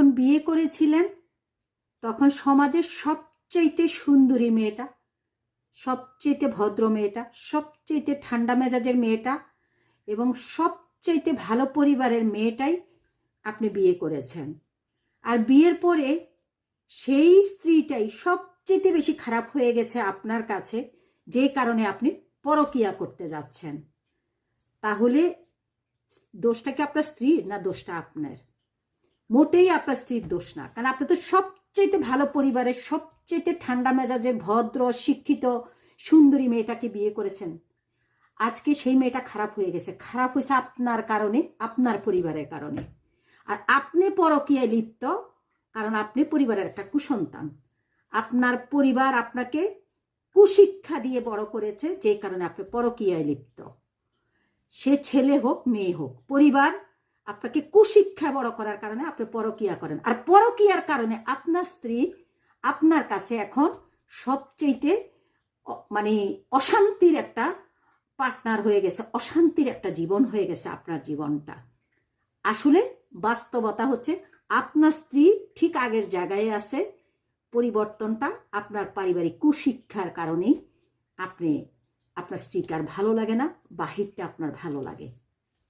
যখন বিয়ে করেছিলেন, তখন সমাজের সবচাইতে সুন্দরী মেয়েটা, সবচাইতে ভদ্র মেয়েটা, সবচাইতে ঠান্ডা মেজাজের মেয়েটা এবং সবচাইতে ভালো পরিবারের মেয়েটাই আপনি বিয়ে করেছেন। আর বিয়ের পরে সেই স্ত্রীটাই সবচেয়ে বেশি খারাপ হয়ে গেছে আপনার কাছে, যে কারণে আপনি পরকিয়া করতে যাচ্ছেন। তাহলে দোষটা কি আপনার স্ত্রীর না দোষটা আপনার? মোটেই আপনার স্ত্রীর দোষ না। কারণ আপনি তো সবচেয়ে ভালো পরিবারের সবচেয়ে ঠান্ডা মেজাজের, ভদ্র, শিক্ষিত, সুন্দরী মেয়েটাকে বিয়ে করেছেন। আজকে সেই মেয়েটা খারাপ হয়ে গেছে। খারাপ হয়েছে আপনার কারণে, আপনার পরিবারের কারণে। আর আপনি পরকীয়ায় লিপ্ত, কারণ আপনি পরিবারের একটা কুসন্তান। আপনার পরিবার আপনাকে কুশিক্ষা দিয়ে বড় করেছে, যে কারণে আপনি পরকীয়ায় লিপ্ত। সে ছেলে হোক, মেয়ে হোক, পরিবার আপনাকে কুশিক্ষায় বড় করার কারণে আপনি পরকিয়া করেন। আর পরকিয়ার কারণে আপনার স্ত্রী আপনার কাছে এখন সবচেয়েতে মানে অশান্তির একটা পার্টনার হয়ে গেছে, অশান্তির একটা জীবন হয়ে গেছে আপনার জীবনটা। আসলে বাস্তবতা হচ্ছে আপনার স্ত্রী ঠিক আগের জায়গায় আছে, পরিবর্তনটা আপনার পারিবারিক কুশিক্ষার কারণেই আপনি, আপনার স্ত্রীকে আর ভালো লাগে না, বাহিরটা আপনার ভালো লাগে।